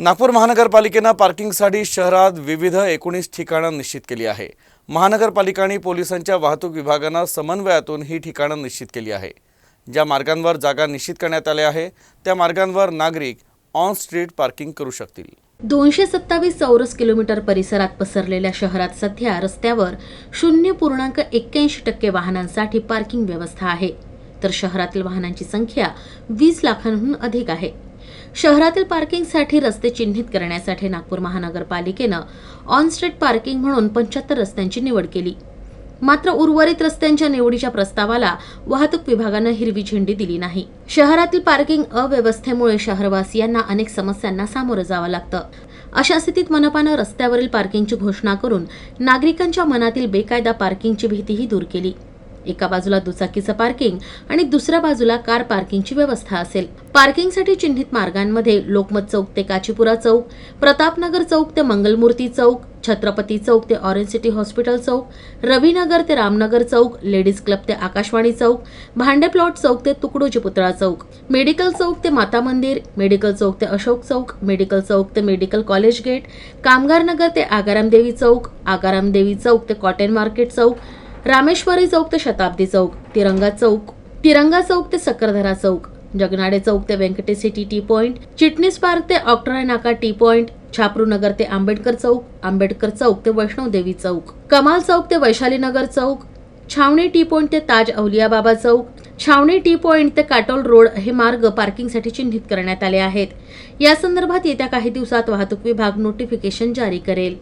नागपूर महानगरपालिकेनं पार्किंगसाठी शहरात विविध एकोणीस ठिकाणं निश्चित केली आहे. महानगरपालिका आणि पोलिसांच्या वाहतूक विभागानं समन्वयातून ही ठिकाणं निश्चित केली आहे. ज्या मार्गांवर जागा निश्चित करण्यात आल्या आहे त्या मार्गांवर नागरिक ऑन स्ट्रीट पार्किंग करू शकतील. दोनशे सत्तावीस चौरस किलोमीटर परिसरात पसरलेल्या शहरात सध्या रस्त्यावर शून्य पूर्णांक एक्क्याऐंशी टक्के वाहनांसाठी पार्किंग व्यवस्था आहे. तर शहरातील वाहनांची संख्या वीस लाखांहून अधिक आहे. शहरातील पार्किंगसाठी रस्ते चिन्हित करण्यासाठी नागपूर महानगरपालिकेनं ऑन स्ट्रीट पार्किंग म्हणून पंच्याहत्तर रस्त्यांची निवड केली. मात्र उर्वरित रस्त्यांच्या निवडीच्या प्रस्तावाला वाहतूक विभागानं हिरवी झेंडी दिली नाही. शहरातील पार्किंग अव्यवस्थेमुळे शहरवासियांना अनेक समस्यांना सामोरं जावं लागतं. अशा स्थितीत मनपानं रस्त्यावरील पार्किंगची घोषणा करून नागरिकांच्या मनातील बेकायदा पार्किंगची भीतीही दूर केली. एका बाजूला दुचाकीचं पार्किंग आणि दुसऱ्या बाजूला कार पार्किंगची व्यवस्था असेल. पार्किंगसाठी चिन्हित मार्गांमध्ये लोकमत चौक ते काचीपुरा चौक प्रतापनगर चौक ते मंगलमूर्ती चौक छत्रपती चौक ते ऑरेंज सिटी हॉस्पिटल चौक रवीनगर ते रामनगर चौक लेडीज क्लब ते आकाशवाणी चौक भांडे प्लॉट चौक ते तुकडोजी पुतळा चौक मेडिकल चौक ते माता मंदिर मेडिकल चौक ते अशोक चौक मेडिकल चौक ते मेडिकल कॉलेज गेट कामगार नगर ते आगारामदेवी चौक आगारामदेवी चौक ते कॉटन मार्केट चौक रामेश्वरी चौक ते शताब्दी चौक तिरंगा चौक तिरंगा चौक ते सक्करधरा चौक जगनाडे चौक ते Venkatesh city T point Chitnis park ते ऑक्टराय नाका टी पॉइंट छापरू नगर ते आंबेडकर चौक आंबेडकर चौक ते वैष्णवदेवी चौक कमाल चौक ते वैशाली नगर चौक छावणी टी पॉइंट ते ताज अवलिया बाबा चौक छावणी टी पॉइंट ते काटोल रोड हे मार्ग पार्किंगसाठी चिन्हित करण्यात आले आहेत. या संदर्भात येत्या काही दिवसात वाहतूक विभाग नोटिफिकेशन जारी करेल.